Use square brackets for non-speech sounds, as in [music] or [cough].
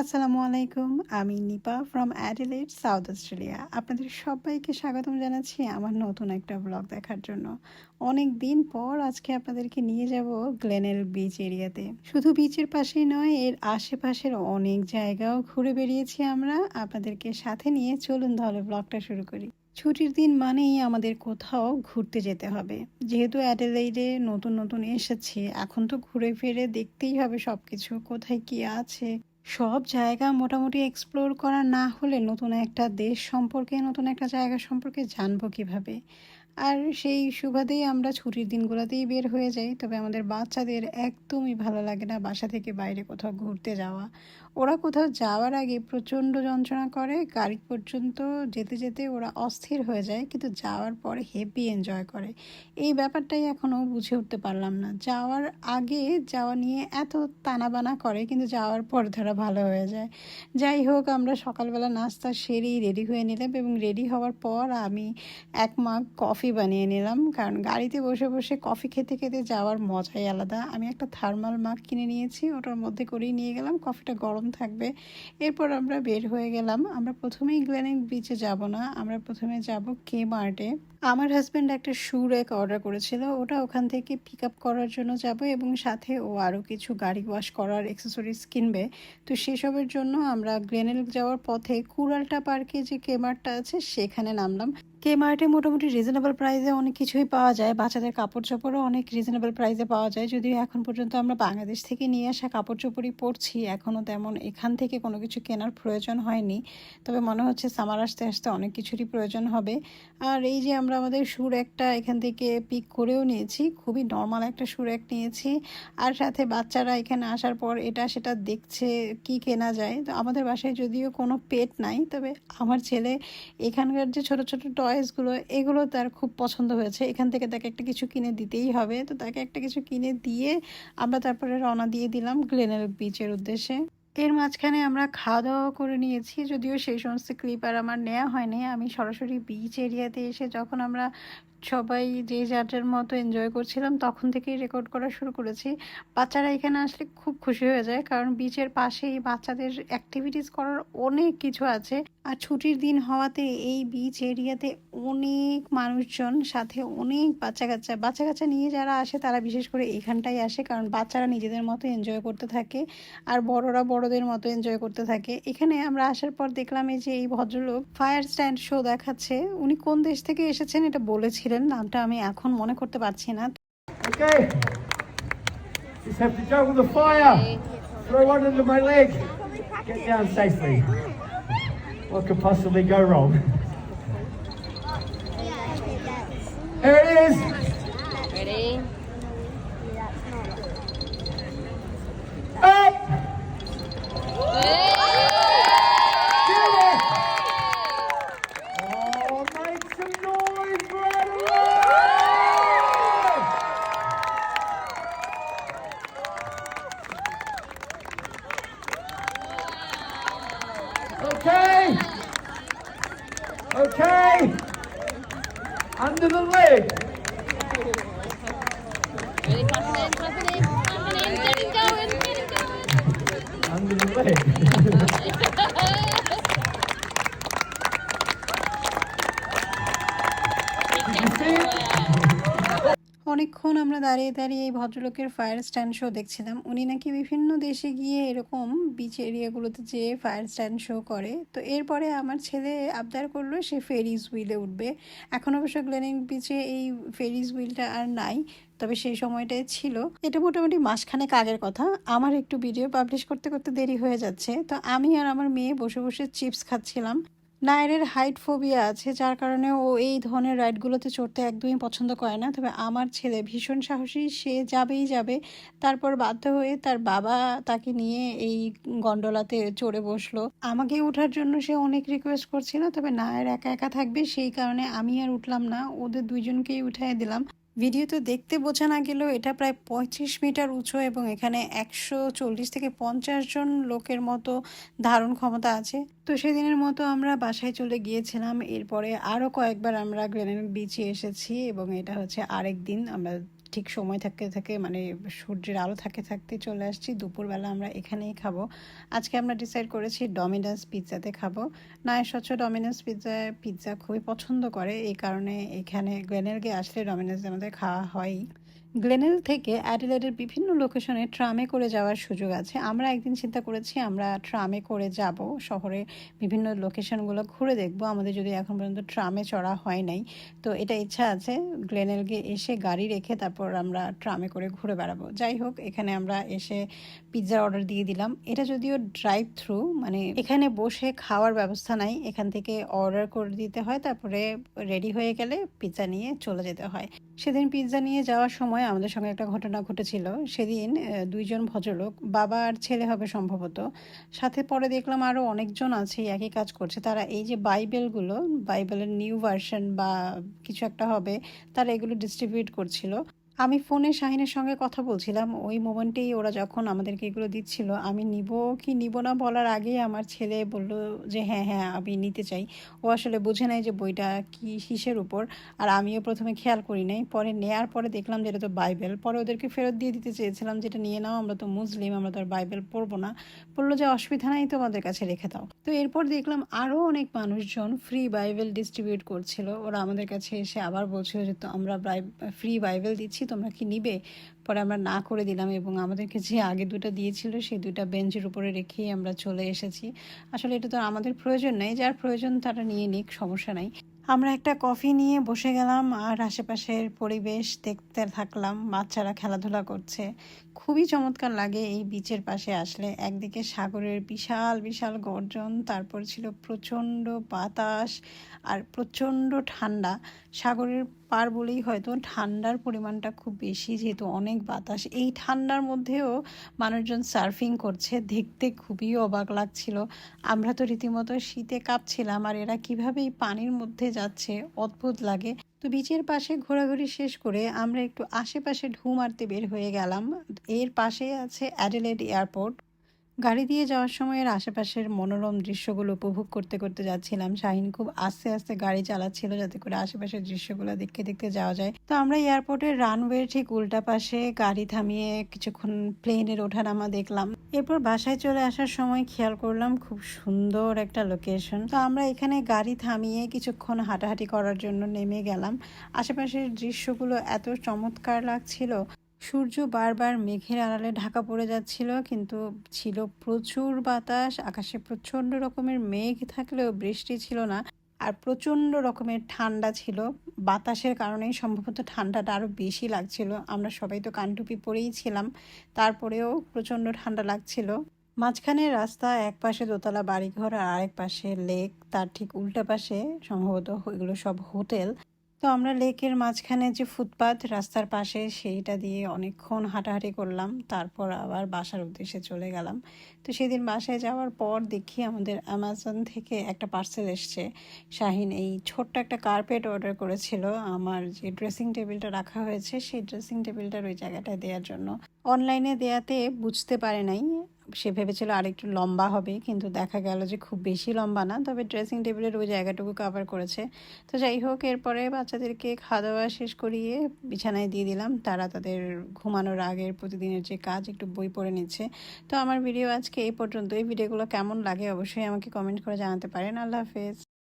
আসসালামু আলাইকুম, আমি Nipa from Adelaide South Australia আপনাদের সবাইকে স্বাগতম জানাচ্ছি আমার নতুন একটা ব্লগ দেখার জন্য। অনেক দিন পর আজকে আপনাদেরকে নিয়ে যাব গ্লেনেল বিচ এরিয়াতে। শুধু বিচের পাশেই নয়, এর আশেপাশের অনেক জায়গাও ঘুরে বেরিয়েছি আমরা। আপনাদেরকে সাথে নিয়ে চলুন তাহলে ব্লগটা শুরু করি। ছুটির দিন মানেই আমাদের কোথাও ঘুরতে যেতে হবে। যেহেতু অ্যাডেলাইডে নতুন নতুন এসেছি, এখন তো ঘুরে ফিরে দেখতেই হবে সব কিছু কোথায় কি আছে সব জায়গা মোটামুটি এক্সপ্লোর করা না হলে নতুন একটা দেশ সম্পর্কে, নতুন একটা জায়গা সম্পর্কে জানব কীভাবে? আর সেই সুবাদেই আমরা ছুটির দিনগুলোতেই বের হয়ে যাই। তবে আমাদের বাচ্চাদের একদমই ভালো লাগে না বাসা থেকে বাইরে কোথাও ঘুরতে যাওয়া। ওরা কোথাও যাওয়ার আগে প্রচণ্ড যন্ত্রণা করে, গাড়ি পর্যন্ত যেতে যেতে ওরা অস্থির হয়ে যায়, কিন্তু যাওয়ার পরে হেভি এনজয় করে। এই ব্যাপারটাই এখনও বুঝে উঠতে পারলাম না। যাওয়ার আগে যাওয়া নিয়ে এত তানাবানা করে, কিন্তু যাওয়ার পর তারা ভালো হয়ে যায়। যাই হোক, আমরা সকালবেলা নাস্তা সেরেই রেডি হয়ে নিলাম এবং রেডি হওয়ার পর আমি এক মাগ কফি বানিয়ে নিলাম। কারণ গাড়িতে বসে বসে কফি খেতে খেতে যাওয়ার মজাই আলাদা। আমি একটা থার্মাল মাগ কিনে নিয়েছি, ওটার মধ্যে করেই নিয়ে গেলাম। কফিটা গরম থাকবে। এরপর আমরা বের হয়ে গেলাম। আমরা প্রথমেই গ্ল্যানিং বিচে যাব না। আমরা প্রথমে যাব কে মার্টে আমার হাজব্যান্ড একটা শু রেক অর্ডার করেছিল, ওটা ওখান থেকে পিক আপ করার জন্য যাব এবং সাথে ও আরও কিছু গাড়ি ওয়াশ করার অ্যাক্সেসরিজ কিনবে। তো সেসবের জন্য আমরা গ্লেনেল যাওয়ার পথে কুড়ালটা পার্কে যে কেমার্টটা আছে, সেখানে নামলাম। কে মার্টে মোটামুটি রিজনেবল প্রাইসে অনেক কিছুই পাওয়া যায়। বাচ্চাদের কাপড় চোপড়ও অনেক রিজনেবল প্রাইসে পাওয়া যায়। যদিও এখন পর্যন্ত আমরা বাংলাদেশ থেকে নিয়ে আসা কাপড় চোপড়ই পরছি এখনও তেমন এখান থেকে কোনো কিছু কেনার প্রয়োজন হয়নি। তবে মনে হচ্ছে সামার আসতে আসতে অনেক কিছুরই প্রয়োজন হবে। আর এই যে আমরা আমাদের সুর একটা এখান থেকে পিক করেও নিয়েছি। খুবই নর্মাল একটা সুর এক নিয়েছি। আর সাথে বাচ্চারা এখানে আসার পর এটা সেটা দেখছে কি কেনা যায়। তো আমাদের বাসায় যদিও কোনো পেট নাই, তবে আমার ছেলে এখানকার যে ছোট ছোট টয়েসগুলো এগুলো তার খুব পছন্দ হয়েছে। এখান থেকে তাকে একটা কিছু কিনে দিতেই হবে। তো তাকে একটা কিছু কিনে দিয়ে আমরা তারপরে রওনা দিয়ে দিলাম গ্লেনেল বিচের উদ্দেশ্যে। এর মাঝখানে আমরা খাওয়া দাওয়া করে নিয়েছি, যদিও সেই সমস্ত ক্লিপ আর আমার নেওয়া হয়নি। আমি সরাসরি বিচ এরিয়াতে এসে যখন আমরা সবাই যে যার মতো এনজয় করছিলাম, তখন থেকেই রেকর্ড করা শুরু করেছি। বাচ্চারা এখানে আসলে খুব খুশি হয়ে যায়, কারণ বিচের পাশেই বাচ্চাদের অ্যাক্টিভিটিস করার অনেক কিছু আছে। আর ছুটির দিন হওয়াতে এই বিচ এরিয়াতে অনেক মানুষজন সাথে অনেক বাচ্চা কাচ্চা বাচ্চা কাচ্চা নিয়ে যারা আসে তারা বিশেষ করে এখানটাই আসে কারণ বাচ্চারা নিজেদের মতো এনজয় করতে থাকে আর বড়রা বড়দের মতো এনজয় করতে থাকে এখানে আমরা আসার পর দেখলাম এই যে এই ভদ্রলোক ফায়ার স্ট্যান্ড শো দেখাচ্ছে উনি কোন দেশ থেকে এসেছেন এটা বলেছিলেন, নামটা আমি এখন মনে করতে পারছি না Okay. Just have to juggle the fire. Throw one my leg. Get down safely. What could possibly go wrong? Here it is. Ready? Up. Under the leg. Clap it in, clap it in, clap it in. Get him going, get him going. Under the leg. [laughs] অনেকক্ষণ আমরা দাঁড়িয়ে দাঁড়িয়ে এই ভদ্রলোকের fire stand show দেখছিলাম। উনি নাকি বিভিন্ন দেশে গিয়ে এরকম বিচ এরিয়াগুলোতে যেয়ে ফায়ার স্ট্যান্ড শো করে। তো এরপরে আমার ছেলে আবদার করল, সে ফেরিজ হুইলে উঠবে। এখন অবশ্য গ্লেনিং বিচে এই ফেরিজ হুইলটা আর নাই, তবে সেই সময়টায় ছিল। এটা মোটামুটি মাসখানেক আগের কথা। আমার একটু ভিডিও পাবলিশ করতে করতে দেরি হয়ে যাচ্ছে। তো আমি আর আমার মেয়ে বসে বসে চিপস খাচ্ছিলাম। নায়রের হাইট ফোবিয়া আছে, যার কারণে ও এই ধরনের রাইডগুলোতে চড়তে একদমই পছন্দ করে না। তবে আমার ছেলে ভীষণ সাহসী, সে যাবেই যাবে। তারপর বাধ্য হয়ে তার বাবা তাকে নিয়ে এই গন্ডোলাতে চড়ে বসল। আমাকে ওঠার জন্য সে অনেক রিকোয়েস্ট করছিল, তবে নায়ের একা একা থাকবে, সেই কারণে আমি আর উঠলাম না। ওদের দুইজনকেই উঠাই দিলাম। ভিডিওতে দেখতে বোঝা না গেলেও এটা প্রায় পঁয়ত্রিশ মিটার উঁচু এবং এখানে একশো চল্লিশ থেকে পঞ্চাশ জন লোকের মতো ধারণ ক্ষমতা আছে। তো সেদিনের মতো আমরা বাসায় চলে গিয়েছিলাম। এরপরে আরও কয়েকবার আমরা গ্রেনেড বিচে এসেছি এবং এটা হচ্ছে আরেক দিন। আমরা ঠিক সময় থাকতে থাকে মানে সূর্যের আলো থাকতে থাকতে চলে আসছি, দুপুরবেলা আমরা এখানেই খাব। আজকে আমরা ডিসাইড করেছি ডমিনাস পিৎজাতে খাব। নায় স্বচ্ছ ডমিনাস পিৎজা পিৎজা খুবই পছন্দ করে, এই কারণে এখানে গ্লেনেলকে আসলে ডমিনাস আমাদের খাওয়া হয়ই। গ্লেনেল থেকে অ্যাডিলেডের বিভিন্ন লোকেশনে ট্রামে করে যাওয়ার সুযোগ আছে। আমরা একদিন চিন্তা করেছি, আমরা ট্রামে করে যাব, শহরে বিভিন্ন লোকেশনগুলো ঘুরে দেখব। আমাদের যদি এখন পর্যন্ত ট্রামে চড়া হয় নাই, তো এটা ইচ্ছা আছে গ্লেনেলকে এসে গাড়ি রেখে তারপর আমরা ট্রামে করে ঘুরে বেড়াবো। যাই হোক, এখানে আমরা এসে পিৎজার অর্ডার দিয়ে দিলাম। এটা যদিও ড্রাইভ থ্রু মানে এখানে বসে খাওয়ার ব্যবস্থা নাই। এখান থেকে অর্ডার করে দিতে হয়, তারপরে রেডি হয়ে গেলে পিৎজা নিয়ে চলে যেতে হয়। সেদিন পিৎজা নিয়ে যাওয়ার সময় আমাদের সঙ্গে একটা ঘটনা ঘটেছিল। সেদিন দুইজন ভদ্রলোক, বাবা আর ছেলে হবে সম্ভবত। সাথে পরে দেখলাম আরও অনেকজন আছে, একই কাজ করছে। তারা এই যে বাইবেলগুলো বাইবেলের নিউ ভার্সন বা কিছু একটা হবে, তারা এগুলো ডিস্ট্রিবিউট করছিল। আমি ফোনে শাহিনের সঙ্গে কথা বলছিলাম। ওই মোমেন্টেই ওরা যখন আমাদেরকে এগুলো দিচ্ছিল, আমি নিব কি নিব না বলার আগেই আমার ছেলে বলল যে হ্যাঁ হ্যাঁ আমি নিতে চাই। ও আসলে বুঝে নাই যে বইটা কি কিসের উপর। আর আমিও প্রথমে খেয়াল করি নাই। পরে নেয়ার পরে দেখলাম যে এটা তো বাইবেল। পরে ওদেরকে ফেরত দিয়ে দিতে চেয়েছিলাম যেটা নিয়ে নাও, আমরা তো মুসলিম, আমরা তো আর বাইবেল পড়ব না। বলল যে, অসুবিধা নাই, তোমাদের কাছে রেখে দাও। তো এরপর দেখলাম আরও অনেক মানুষজন ফ্রি বাইবেল ডিস্ট্রিবিউট করছিল। ওরা আমাদের কাছে এসে আবার বলছিল যে, তো আমরা ফ্রি বাইবেল দিচ্ছি তোমরা কি নিবে? পরে আমরা না করে দিলাম এবং আমাদেরকে যে আগে দুটো দিয়েছিল, সেই দুটা বেঞ্চের উপরে রেখেই আমরা চলে এসেছি। আসলে এটা তো আমাদের প্রয়োজন নেই, যার প্রয়োজন তারা নিয়ে নিক, সমস্যা নাই। আমরা একটা কফি নিয়ে বসে গেলাম আর আশেপাশের পরিবেশ দেখতে থাকলাম, বাচ্চারা খেলাধুলা করছে। খুবই চমৎকার লাগে এই বিচের পাশে আসলে। একদিকে সাগরের বিশাল বিশাল গর্জন, তারপর ছিল প্রচণ্ড বাতাস আর প্রচণ্ড ঠান্ডা। সাগরের পার বলেই হয়তো ঠান্ডার পরিমাণটা খুব বেশি যেহেতু অনেক বাতাস। এই ঠান্ডার মধ্যেও মানুষজন সার্ফিং করছে, দেখতে খুবই অবাক লাগছিল। আমরা তো রীতিমতো শীতে কাঁপছিলাম, আর এরা কীভাবে এই পানির মধ্যে যাচ্ছে, অদ্ভুত লাগে। তো বিচের পাশে ঘোরাঘুরি শেষ করে আমরা একটু আশেপাশে ঢু মারতে বের হয়ে গেলাম। এর পাশে আছে অ্যাডেলেড এয়ারপোর্ট গাড়ি দিয়ে যাওয়ার সময় এর আশেপাশের মনোরম দৃশ্যগুলো উপভোগ করতে করতে যাচ্ছিলাম। শাহিন খুব আস্তে আস্তে গাড়ি চালাচ্ছিল যাতে করে আশেপাশের দৃশ্যগুলো দেখতে দেখতে যাওয়া যায়। তো আমরা এয়ারপোর্টের রানওয়ে ঠিক উল্টা পাশে গাড়ি থামিয়ে কিছুক্ষণ প্লেনের ওঠানামা দেখলাম। এরপর বাসায় চলে আসার সময় খেয়াল করলাম খুব সুন্দর একটা লোকেশন। তো আমরা এখানে গাড়ি থামিয়ে কিছুক্ষণ হাঁটাহাঁটি করার জন্য নেমে গেলাম। আশেপাশের দৃশ্যগুলো এত চমৎকার লাগছিল। সূর্য বারবার মেঘের আড়ালে ঢাকা পড়ে যাচ্ছিল, কিন্তু ছিল প্রচুর বাতাস, আকাশে প্রচণ্ড রকমের মেঘ থাকলেও বৃষ্টি ছিল না, আর প্রচণ্ড রকমের ঠান্ডা ছিল। বাতাসের কারণেই সম্ভবত ঠান্ডাটা আরও বেশি লাগছিল। আমরা সবাই তো কানটুপি পরেই ছিলাম, তারপরেও প্রচণ্ড ঠান্ডা লাগছিল। মাঝখানে রাস্তা এক পাশে দোতলা বাড়িঘর আর আরেক পাশে লেক, তার ঠিক উল্টা পাশে সম্ভবত এগুলো সব হোটেল। তো আমরা লেকের মাঝখানে যে ফুটপাথ রাস্তার পাশে সেইটা দিয়ে অনেকক্ষণ হাঁটাহাঁটি করলাম। তারপর আবার বাসার উদ্দেশ্যে চলে গেলাম। তো সেদিন বাসায় যাওয়ার পর দেখি আমাদের অ্যামাজন থেকে একটা পার্সেল এসছে। শাহিন এই ছোট্ট একটা কার্পেট অর্ডার করেছিল। আমার যে ড্রেসিং টেবিলটা রাখা হয়েছে, সেই ড্রেসিং টেবিলটার ওই জায়গাটায় দেওয়ার জন্য। অনলাইনে দেয়াতে বুঝতে পারে নাই। সে ভেবেছিল আর একটু লম্বা হবে, কিন্তু দেখা গেল যে খুব বেশি লম্বা না। তবে ড্রেসিং টেবিলের ওই জায়গাটুকু কভার করেছে। তো যাই হোক, এরপরে বাচ্চাদেরকে খাওয়া দাওয়া শেষ করিয়ে বিছানায় দিয়ে দিলাম। তারা তাদের ঘুমানোর আগের প্রতিদিনের যে কাজ, একটু বই পড়ে নিচ্ছে। তো আমার ভিডিও আজকে এই পর্যন্ত এই ভিডিওগুলো কেমন লাগে অবশ্যই আমাকে কমেন্ট করে জানাতে পারেন। আল্লাহ হাফেজ।